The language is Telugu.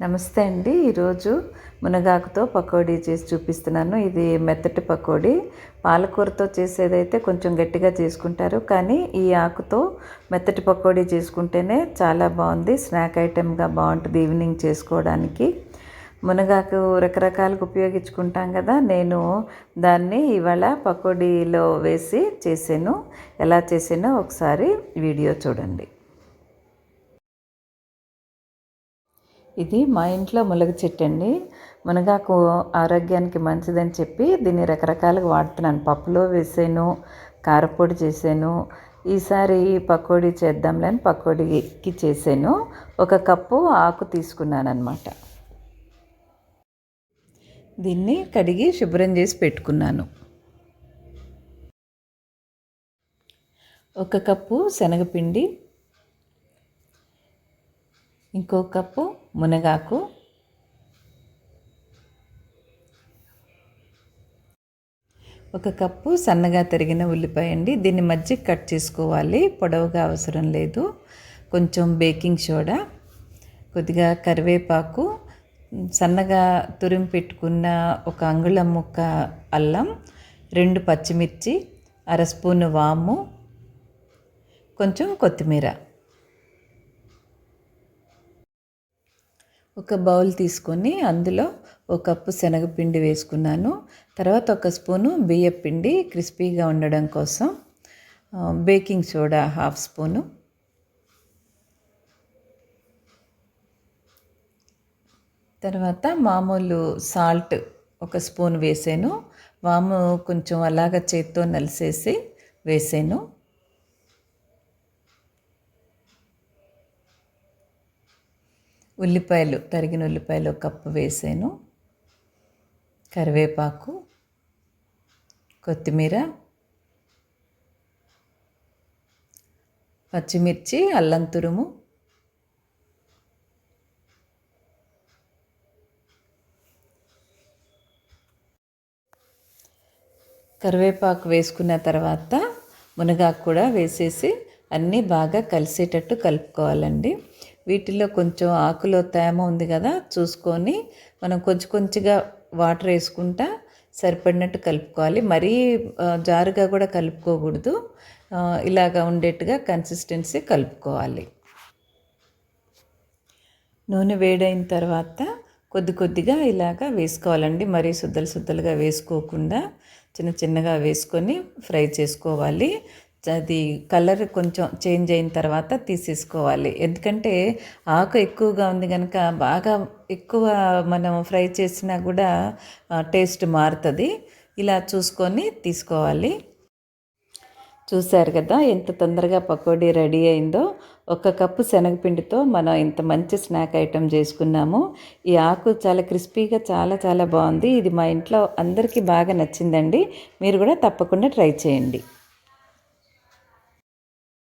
నమస్తే అండి. ఈరోజు మునగాకుతో పకోడీ చేసి చూపిస్తున్నాను. ఇది మెత్తటి పకోడీ. పాలకూరతో చేసేదైతే కొంచెం గట్టిగా చేసుకుంటారు. కానీ ఈ ఆకుతో మెత్తటి పకోడీ చేసుకుంటేనే చాలా బాగుంది. స్నాక్ ఐటెంగా బాగుంటుంది ఈవినింగ్ చేసుకోవడానికి. మునగాకు రకరకాలుగా ఉపయోగించుకుంటాం కదా. నేను దాన్ని ఇవాళ పకోడీలో వేసి చేసాను ఎలా చేసానో ఒకసారి వీడియో చూడండి. ఇది మా ఇంట్లో మునగ చెట్టు అండి. మునగాకు ఆరోగ్యానికి మంచిదని చెప్పి దీన్ని రకరకాలుగా వాడుతున్నాను. పప్పులో వేసాను కారపొడి చేశాను ఈసారి పకోడీ చేద్దాంలే అని పకోడీకి చేశాను ఒక కప్పు ఆకు తీసుకున్నాను అనమాట దీన్ని కడిగి శుభ్రం చేసి పెట్టుకున్నాను. ఒక కప్పు శనగపిండి ఇంకో కప్పు మునగాకు. ఒక కప్పు సన్నగా తరిగిన ఉల్లిపాయ అండి. దీన్ని మధ్య కట్ చేసుకోవాలి. పొడవుగా అవసరం లేదు. కొంచెం బేకింగ్ సోడా కొద్దిగా కరివేపాకు సన్నగా తురిమి పెట్టుకున్న ఒక అంగుళం ముక్క అల్లం రెండు పచ్చిమిర్చి అర స్పూను వాము కొంచెం కొత్తిమీర. ఒక బౌల్ తీసుకొని అందులో ఒక కప్పు శనగపిండి వేసుకున్నాను. తర్వాత ఒక స్పూను బియ్యం పిండి క్రిస్పీగా ఉండడం కోసం బేకింగ్ సోడా హాఫ్ స్పూను. తర్వాత మామూలు సాల్ట్ ఒక స్పూన్ వేసాను. వాము కొంచెం అలాగ చేత్తో నలిసేసి వేసాను. ఉల్లిపాయలు తరిగిన ఉల్లిపాయలు ఒక కప్పు వేసాను. కరివేపాకు కొత్తిమీర పచ్చిమిర్చి అల్లం తురుము కరివేపాకు వేసుకున్న తర్వాత మునగాకు కూడా వేసేసి అన్నీ బాగా కలిసేటట్టు కలుపుకోవాలండి. వీటిల్లో కొంచెం ఆకులో తేమ ఉంది కదా చూసుకొని మనం కొంచెం కొంచెంగా వాటర్ వేసుకుంటా సరిపడినట్టు కలుపుకోవాలి. మరీ జారుగా కూడా కలుపుకోకూడదు. ఇలాగా ఉండేట్టుగా కన్సిస్టెన్సీ కలుపుకోవాలి. నూనె వేడైన తర్వాత కొద్ది కొద్దిగా ఇలాగా వేసుకోవాలండి. మరీ శుద్ధలు శుద్ధలుగా వేసుకోకుండా చిన్న చిన్నగా వేసుకొని ఫ్రై చేసుకోవాలి. అది కలర్ కొంచెం చేంజ్ అయిన తర్వాత తీసేసుకోవాలి. ఎందుకంటే ఆకు ఎక్కువగా ఉంది కనుక బాగా ఎక్కువ మనం ఫ్రై చేసినా కూడా టేస్ట్ మారుతుంది. ఇలా చూసుకొని తీసుకోవాలి. చూశారు కదా ఎంత తొందరగా పకోడీ రెడీ అయిందో. ఒక కప్పు శనగపిండితో మనం ఇంత మంచి స్నాక్ ఐటెం చేసుకున్నాము. ఈ ఆకు చాలా క్రిస్పీగా చాలా చాలా బాగుంది. ఇది మా ఇంట్లో అందరికీ బాగా నచ్చిందండి. మీరు కూడా తప్పకుండా ట్రై చేయండి.